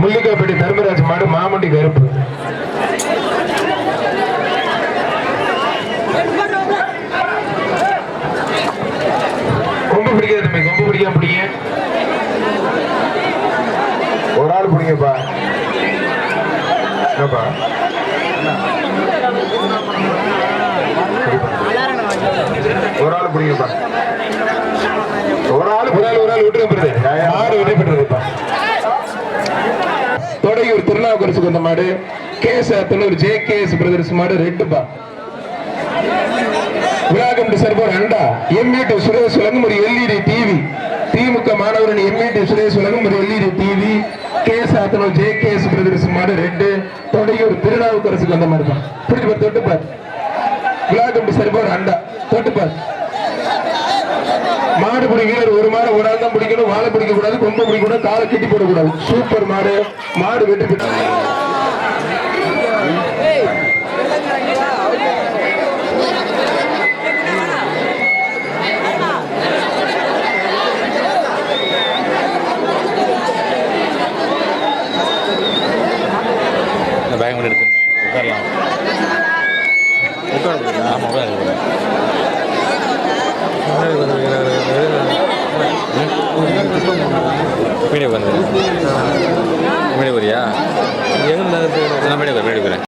முள்ளிக்காப்பட்டி தர்மராஜ் மாடு மாமண்டி கருப்பு கொம்பு பிடிக்காது தம்பி பிடிங்க. ஒரு ஆள் பிடிங்கப்பா. என்னப்பா? ஒரு ஆள் பிடிங்கப்பா. ஒரு ஆள் ஒரு ஆள் ஒரு ஆள் விட்டு போறது ஆறு வெற்றி பெற்றதுப்பா ஒரு திருநாவுக்கரசுக்கு வந்த மாடு. Case Athanur J K S brothers மாடு ரெட்டுப்பா உலகம் சர்போர் அண்டா. எம்இடி சுரேஷ் உலகம் ஒரு எல்இடி டிவி திமுக மாணவரின் எம்இடி சுரேஷ் உலகம் ஒரு L E D TV case Athanur J K S brothers மாடு ரெண்டு தொடையூர் திருநாவுக்கரசுக்கு வந்த மாதிரி தான் பிடிச்சு பாரு தொட்டு பார். உலகம் சர்போர் அண்டா. தொட்டு பார். மாடு பிடிக்கிற ஒரு மாடு ஒரு ஆள் தான் பிடிக்கணும். வாழை பிடிக்க கூடாது கொம்பு பிடிக்க கூடாது காலை கட்டி போடக்கூடாது. சூப்பர் மாடு. மாடு வெற்றி பேக் மட்டும் எடுத்து. உட்காரலாம். உட்கார ஆமாம் உட்கார வீடியோ உட்காந்து